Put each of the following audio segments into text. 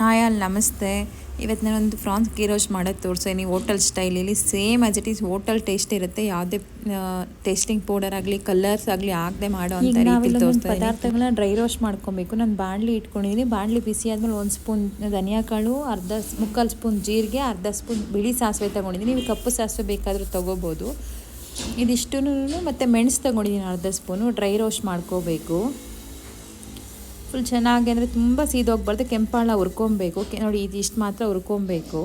Hi ಅಲ್ಲಿ ನಮಸ್ತೆ. ಇವತ್ತು ನಾನೊಂದು ಫ್ರಾನ್ಸ್ ಗೀ ರೋಸ್ಟ್ ಮಾಡೋದು ತೋರಿಸೇನಿ ಹೋಟೆಲ್ ಸ್ಟೈಲಲ್ಲಿ same as it is hotel taste ಇರುತ್ತೆ. ಯಾವುದೇ ಟೇಸ್ಟಿಂಗ್ ಪೌಡರ್ ಆಗಲಿ ಕಲರ್ಸ್ ಆಗಲಿ ಆಗದೆ ಮಾಡೋ ಅಂತ ರೀತಿಲಿ ತೋರಿಸ್ತಾ ಪದಾರ್ಥಗಳನ್ನ ಡ್ರೈ ರೋಸ್ಟ್ ಮಾಡ್ಕೊಬೇಕು. ನಾನು ಬಾಣಲಿ ಇಟ್ಕೊಂಡಿದ್ದೀನಿ. ಬಾಣಲಿ ಬಿಸಿ ಆದಮೇಲೆ ಒಂದು ಸ್ಪೂನ್ ಧನಿಯಾ ಕಾಳು ಅರ್ಧ ಮುಕ್ಕಾಲು ಸ್ಪೂನ್ ಜೀರಿಗೆ ಅರ್ಧ ಸ್ಪೂನ್ ಬಿಳಿ ಸಾಸಿವೆ ತೊಗೊಂಡಿದ್ದೀನಿ. ನೀವು ಕಪ್ಪು ಸಾಸಿವೆ ಬೇಕಾದರೂ ತೊಗೋಬೋದು. ಇದಿಷ್ಟು ಮತ್ತು ಮೆಣಸು ತೊಗೊಂಡಿದ್ದೀನಿ ಅರ್ಧ ಸ್ಪೂನು ಡ್ರೈ ರೋಸ್ಟ್ ಮಾಡ್ಕೋಬೇಕು. ಫುಲ್ ಚೆನ್ನಾಗಿ ಅಂದರೆ ತುಂಬ ಸೀದೋಗ್ಬಾರ್ದು, ಕೆಂಪಾಳ ಹುರ್ಕೊಬೇಕು. ನೋಡಿ ಇದು ಇಷ್ಟು ಮಾತ್ರ ಹುರ್ಕೊಬೇಕು.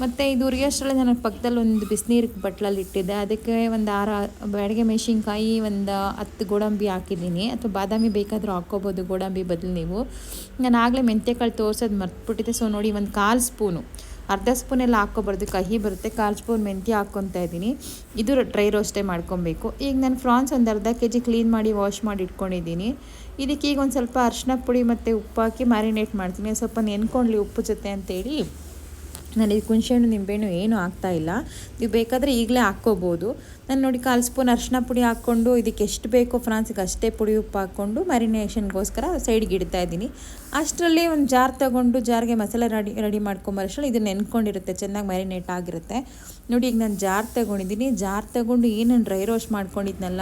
ಮತ್ತು ಇದು ಉರಿಯೋಷ್ಟರಲ್ಲಿ ನಾನು ಪಕ್ಕದಲ್ಲಿ ಒಂದು ಬಿಸಿನೀರು ಬಟ್ಲಲ್ಲಿ ಇಟ್ಟಿದ್ದೆ. ಅದಕ್ಕೆ ಒಂದು ಆರು ಬೆಳಗ್ಗೆ ಮೆಣಸಿನ್ಕಾಯಿ ಒಂದು ಹತ್ತು ಗೋಡಂಬಿ ಹಾಕಿದ್ದೀನಿ. ಅಥವಾ ಬಾದಾಮಿ ಬೇಕಾದರೂ ಹಾಕ್ಕೋಬೋದು ಗೋಡಂಬಿ ಬದಲು ನೀವು. ನಾನು ಆಗಲೇ ಮೆಂತ್ಯಕಾಳು ತೋರ್ಸೋದು ಮರ್ತುಬಿಟ್ಟಿದ್ದೆ. ಸೊ ನೋಡಿ ಒಂದು ಕಾಲು ಸ್ಪೂನು. ಅರ್ಧ ಸ್ಪೂನ್ ಎಲ್ಲ ಹಾಕ್ಕೊಬಾರ್ದು, ಕಹಿ ಬರುತ್ತೆ, ಕಾಲು ಸ್ಪೂನ್ ಮೆಂತ್ಯ ಹಾಕ್ಕೊತಾ ಇದ್ದೀನಿ. ಇದು ಡ್ರೈ ರೋಸ್ಟೇ ಮಾಡ್ಕೊಬೇಕು. ಈಗ ನಾನು ಫ್ರಾನ್ಸ್ ಒಂದು ಅರ್ಧ ಕೆ ಜಿ ಕ್ಲೀನ್ ಮಾಡಿ ವಾಶ್ ಮಾಡಿ ಇಟ್ಕೊಂಡಿದ್ದೀನಿ. ಇದಕ್ಕೆ ಈಗ ಒಂದು ಸ್ವಲ್ಪ ಅರ್ಶಿನ ಪುಡಿ ಮತ್ತು ಉಪ್ಪು ಹಾಕಿ ಮ್ಯಾರಿನೇಟ್ ಮಾಡ್ತೀನಿ. ಸ್ವಲ್ಪ ನೆನ್ಕೊಂಡ್ಲಿ ಉಪ್ಪು ಜೊತೆ ಅಂತೇಳಿ. ನಾನು ಇದು ನಿಂಬೆಹಣ್ಣು ಏನೂ ಇಲ್ಲ. ನೀವು ಬೇಕಾದರೆ ಈಗಲೇ ಹಾಕ್ಕೋಬೋದು. ನಾನು ನೋಡಿ ಕಾಲು ಸ್ಪೂನ್ ಅರಿಶಿನ ಪುಡಿ ಹಾಕ್ಕೊಂಡು ಇದಕ್ಕೆ ಎಷ್ಟು ಬೇಕೋ ಫ್ರಾನ್ಸಿಗೆ ಅಷ್ಟೇ ಪುಡಿ ಉಪ್ಪು ಹಾಕ್ಕೊಂಡು ಮ್ಯಾರಿನೇಷನ್ಗೋಸ್ಕರ ಸೈಡ್ಗೆ ಇಡ್ತಾ ಇದ್ದೀನಿ. ಅಷ್ಟರಲ್ಲಿ ಒಂದು ಜಾರ್ ತಗೊಂಡು ಜಾರ್ಗೆ ಮಸಾಲೆ ರೆಡಿ ರೆಡಿ ಮಾಡ್ಕೊಂಬರೋಷ್ಟರಲ್ಲಿ ಇದು ನೆನ್ಕೊಂಡಿರುತ್ತೆ, ಚೆನ್ನಾಗಿ ಮ್ಯಾರಿನೇಟ್ ಆಗಿರುತ್ತೆ. ನೋಡಿ ಈಗ ನಾನು ಜಾರ್ ತಗೊಂಡಿದ್ದೀನಿ. ಜಾರ್ ತಗೊಂಡು ಏನೇನು ಡ್ರೈ ರೋಸ್ಟ್ ಮಾಡ್ಕೊಂಡಿದ್ನಲ್ಲ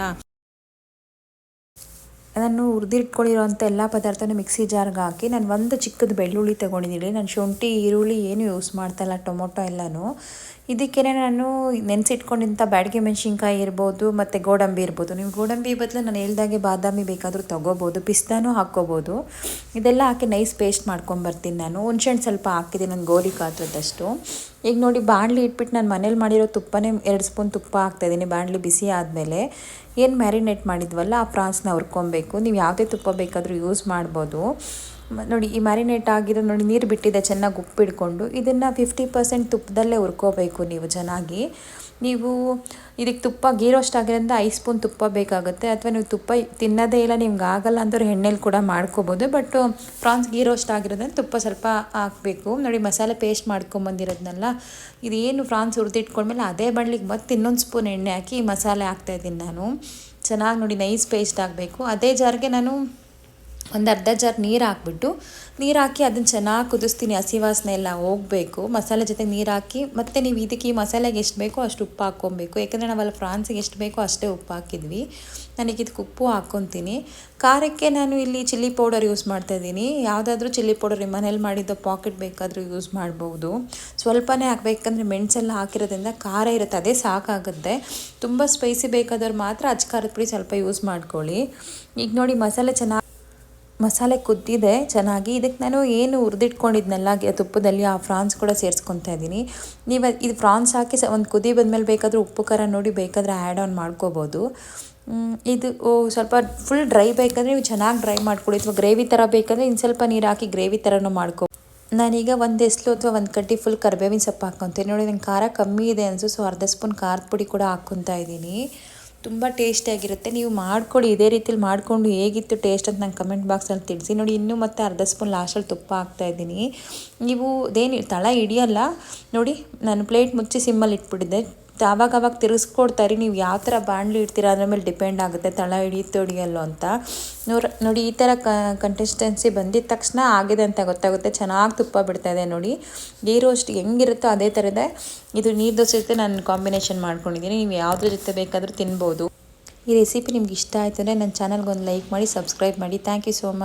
ನಾನು ಹುರಿದಿಟ್ಕೊಂಡಿರೋಂಥ ಎಲ್ಲ ಪದಾರ್ಥನೂ ಮಿಕ್ಸಿ ಜಾರ್ಗೆ ಹಾಕಿ ನಾನು ಒಂದು ಚಿಕ್ಕದು ಬೆಳ್ಳುಳ್ಳಿ ತೊಗೊಂಡಿದ್ದೀನಿ. ನಾನು ಶುಂಠಿ, ಈರುಳ್ಳಿ ಏನು ಯೂಸ್ ಮಾಡ್ತಾಯಿಲ್ಲ ಟೊಮೊಟೊ ಎಲ್ಲನೂ. ಇದಕ್ಕೇ ನಾನು ನೆನೆಸಿಟ್ಕೊಂಡಿಂಥ ಬ್ಯಾಡಿಗೆ ಮೆಣಸಿನ್ಕಾಯಿ ಇರ್ಬೋದು, ಮತ್ತು ಗೋಡಂಬಿ ಇರ್ಬೋದು. ನೀವು ಗೋಡಂಬಿ ಬದಲು ನಾನು ಹೇಳ್ದಾಗೆ ಬಾದಾಮಿ ಬೇಕಾದರೂ ತೊಗೋಬೋದು, ಪಿಸ್ತಾನೂ ಹಾಕ್ಕೋಬೋದು. ಇದೆಲ್ಲ ಹಾಕಿ ನೈಸ್ ಪೇಸ್ಟ್ ಮಾಡ್ಕೊಂಬರ್ತೀನಿ ನಾನು. ಹುಣ್ಸೆಹಣ್ಣು ಸ್ವಲ್ಪ ಹಾಕಿದ್ದೀನಿ ನನ್ನ ಗೋಲಿ ಕಾತ್ರದಷ್ಟು ಈಗ ನೋಡಿ ಬಾಣಲಿ ಇಟ್ಬಿಟ್ಟು ನಾನು ಮನೇಲಿ ಮಾಡಿರೋ ತುಪ್ಪನೇ ಎರಡು ಸ್ಪೂನ್ ತುಪ್ಪ ಹಾಕ್ತಾಯಿದ್ದೀನಿ ಬಾಣಲಿ ಬಿಸಿ ಆದಮೇಲೆ. ಏನು ಮ್ಯಾರಿನೇಟ್ ಮಾಡಿದ್ವಲ್ಲ, ಆ ಫ್ರಾನ್ಸ್ನ ಹುರ್ಕೊಬೇಕು. ನೀವು ಯಾವುದೇ ತುಪ್ಪ ಬೇಕಾದರೂ ಯೂಸ್ ಮಾಡ್ಬೋದು. ನೋಡಿ, ಈ ಮ್ಯಾರಿನೇಟ್ ಆಗಿರೋ ನೋಡಿ, ನೀರು ಬಿಟ್ಟಿದೆ, ಚೆನ್ನಾಗಿ ಉಪ್ಪಿಡ್ಕೊಂಡು. ಇದನ್ನು ಫಿಫ್ಟಿ ಪರ್ಸೆಂಟ್ ತುಪ್ಪದಲ್ಲೇ ಹುರ್ಕೋಬೇಕು ನೀವು ಚೆನ್ನಾಗಿ. ನೀವು ಇದಕ್ಕೆ ತುಪ್ಪ ಗೀ ರೋಸ್ಟ್ ಆಗಿರೋದ್ರಿಂದ ಐದು ಸ್ಪೂನ್ ತುಪ್ಪ ಬೇಕಾಗುತ್ತೆ. ಅಥವಾ ನೀವು ತುಪ್ಪ ತಿನ್ನೋದೇ ಇಲ್ಲ, ನಿಮ್ಗೆ ಆಗಲ್ಲ ಅಂದ್ರೆ ಎಣ್ಣೆಲಿ ಕೂಡ ಮಾಡ್ಕೋಬೋದು. ಬಟ್ ಪ್ರಾನ್ಸ್ ಗೀ ರೋಸ್ಟ್ ಆಗಿರೋದ್ರಿಂದ ತುಪ್ಪ ಸ್ವಲ್ಪ ಹಾಕಬೇಕು. ನೋಡಿ, ಮಸಾಲೆ ಪೇಸ್ಟ್ ಮಾಡ್ಕೊಂಬಂದಿರೋದನ್ನೆಲ್ಲ ಇದೇನು ಫ್ರಾನ್ಸ್ ಹುರಿದಿಟ್ಕೊಂಡ್ಮೇಲೆ ಅದೇ ಬಣ್ಲಿಗೆ ಮತ್ತೆ ಇನ್ನೊಂದು ಸ್ಪೂನ್ ಎಣ್ಣೆ ಹಾಕಿ ಮಸಾಲೆ ಹಾಕ್ತಾಯಿದ್ದೀನಿ ನಾನು. ಚೆನ್ನಾಗಿ ನೋಡಿ, ನೈಸ್ ಪೇಸ್ಟ್ ಆಗಬೇಕು. ಅದೇ ಜಾರಿಗೆ ನಾನು ಒಂದು ಅರ್ಧ ಜಾರ್ ನೀರು ಹಾಕ್ಬಿಟ್ಟು, ನೀರು ಹಾಕಿ ಅದನ್ನು ಚೆನ್ನಾಗಿ ಕುದಿಸ್ತೀನಿ, ಹಸಿ ವಾಸನೆ ಎಲ್ಲ ಹೋಗಬೇಕು. ಮಸಾಲೆ ಜೊತೆ ನೀರು ಹಾಕಿ, ಮತ್ತು ನೀವು ಇದಕ್ಕೆ ಈ ಮಸಾಲೆಗೆ ಎಷ್ಟು ಬೇಕೋ ಅಷ್ಟು ಉಪ್ಪು ಹಾಕ್ಕೊಬೇಕು. ಯಾಕಂದರೆ ನಾವಲ್ಲಿ ಫ್ರಾನ್ಸಿಗೆ ಎಷ್ಟು ಬೇಕೋ ಅಷ್ಟೇ ಉಪ್ಪು ಹಾಕಿದ್ವಿ. ನನಗೆ ಇದಕ್ಕೆ ಉಪ್ಪು ಹಾಕ್ಕೊತೀನಿ. ಖಾರಕ್ಕೆ ನಾನು ಇಲ್ಲಿ ಚಿಲ್ಲಿ ಪೌಡರ್ ಯೂಸ್ ಮಾಡ್ತಾಯಿದ್ದೀನಿ ಯಾವುದಾದ್ರೂ ಚಿಲ್ಲಿ ಪೌಡರ್ ಮನೇಲಿ ಮಾಡಿದ್ದು ಪಾಕೆಟ್ ಬೇಕಾದರೂ ಯೂಸ್ ಮಾಡ್ಬೋದು. ಸ್ವಲ್ಪನೇ ಹಾಕಬೇಕಂದ್ರೆ ಮೆಣಸೆಲ್ಲ ಹಾಕಿರೋದ್ರಿಂದ ಖಾರ ಇರುತ್ತೆ, ಅದೇ ಸಾಕಾಗುತ್ತೆ. ತುಂಬ ಸ್ಪೈಸಿ ಬೇಕಾದವ್ರು ಮಾತ್ರ ಅಚ್ಚ ಖಾರದ ಪುಡಿ ಸ್ವಲ್ಪ ಯೂಸ್ ಮಾಡ್ಕೊಳ್ಳಿ. ಈಗ ನೋಡಿ ಮಸಾಲೆ ಚೆನ್ನಾಗಿ ಮಸಾಲೆ ಕುದ್ದಿದೆ, ಚೆನ್ನಾಗಿ. ಇದಕ್ಕೆ ನಾನು ಏನು ಹುರಿದಿಟ್ಕೊಂಡಿದ್ನಲ್ಲ ತುಪ್ಪದಲ್ಲಿ ಆ ಫ್ರಾನ್ಸ್ ಕೂಡ ಸೇರಿಸ್ಕೊತಾ ಇದ್ದೀನಿ ನೀವು ಇದು ಫ್ರಾನ್ಸ್ ಹಾಕಿ ಸ, ಒಂದು ಕುದಿ ಬಂದಮೇಲೆ ಬೇಕಾದರೂ ಉಪ್ಪು, ಖಾರ ನೋಡಿ ಬೇಕಾದರೆ ಆ್ಯಡ್ ಆನ್ ಮಾಡ್ಕೋಬೋದು. ಇದು ಸ್ವಲ್ಪ ಫುಲ್ ಡ್ರೈ ಬೇಕಾದರೆ ನೀವು ಚೆನ್ನಾಗಿ ಡ್ರೈ ಮಾಡ್ಕೊಳ್ಳಿ ಅಥವಾ ಗ್ರೇವಿ ಥರ ಬೇಕಾದರೆ ಇನ್ನು ಸ್ವಲ್ಪ ನೀರು ಹಾಕಿ ಗ್ರೇವಿ ಥರನೂ ಮಾಡ್ಕೊ. ನಾನೀಗ ಒಂದು ಎಸ್ಲು ಅಥವಾ ಒಂದು ಕಡ್ಡಿ ಫುಲ್ ಕರಿಬೇವಿನ ಸೊಪ್ಪು ಹಾಕ್ಕೊತೀನಿ ನೋಡಿ, ನಂಗೆ ಖಾರ ಕಮ್ಮಿ ಇದೆ ಅನಿಸು ಸೊ ಅರ್ಧ ಸ್ಪೂನ್ ಖಾರದ ಪುಡಿ ಕೂಡ ಹಾಕ್ಕೊತಾ ಇದ್ದೀನಿ ತುಂಬ ಟೇಸ್ಟಿಯಾಗಿರುತ್ತೆ ನೀವು ಮಾಡ್ಕೊಳ್ಳಿ ಇದೇ ರೀತಿಲಿ ಮಾಡಿಕೊಂಡು ಹೇಗಿತ್ತು ಟೇಸ್ಟ್ ಅಂತ ನಂಗೆ ಕಮೆಂಟ್ ಬಾಕ್ಸಲ್ಲಿ ತಿಳಿಸಿ. ನೋಡಿ, ಇನ್ನೂ ಮತ್ತೆ ಅರ್ಧ ಸ್ಪೂನ್ ಲಾಸ್ಟಲ್ಲಿ ತುಪ್ಪ ಹಾಕ್ತಾಯಿದ್ದೀನಿ ನೀವು ಅದೇನು ತಳ ಹಿಡಿಯಲ್ಲ. ನೋಡಿ, ನಾನು ಪ್ಲೇಟ್ ಮುಚ್ಚಿ ಸಿಮ್ಮಲ್ಲಿ ಇಟ್ಬಿಟ್ಟಿದ್ದೆ. ಆವಾಗ ಅವಾಗ ತಿರುಗಿಸ್ಕೊಡ್ತಾರೆ ನೀವು ಯಾವ ಥರ ಬಾಣಲಿ ಇಡ್ತೀರಾ, ಅದ್ರ ಮೇಲೆ ಡಿಪೆಂಡ್ ಆಗುತ್ತೆ, ತಳ ಹಿಡಿಯುತ್ತೆ ಹೊಡಿಯಲ್ಲೋ ಅಂತ. ನೋಡಿ ಈ ಥರ ಕಂಟೆಸ್ಟೆನ್ಸಿ ಬಂದಿದ ತಕ್ಷಣ ಆಗಿದೆ ಅಂತ ಗೊತ್ತಾಗುತ್ತೆ. ಚೆನ್ನಾಗಿ ತುಪ್ಪ ಬಿಡ್ತಾ ಇದೆ ನೋಡಿ. ಗೀರು ಅಷ್ಟು ಹೆಂಗಿರುತ್ತೋ ಅದೇ ಥರದ ಇದು. ನೀರು ದೋಸೆ ಜೊತೆ ನಾನು ಕಾಂಬಿನೇಷನ್ ಮಾಡ್ಕೊಂಡಿದ್ದೀನಿ ನೀವು ಯಾವುದ್ರ ಜೊತೆ ಬೇಕಾದರೂ ತಿನ್ಬೋದು. ಈ ರೆಸಿಪಿ ನಿಮ್ಗೆ ಇಷ್ಟ ಆಯ್ತು ಅಂದರೆ ನನ್ನ ಚಾನಲ್ಗೆ ಒಂದು ಲೈಕ್ ಮಾಡಿ ಸಬ್ಸ್ಕ್ರೈಬ್ ಮಾಡಿ. Thank you so much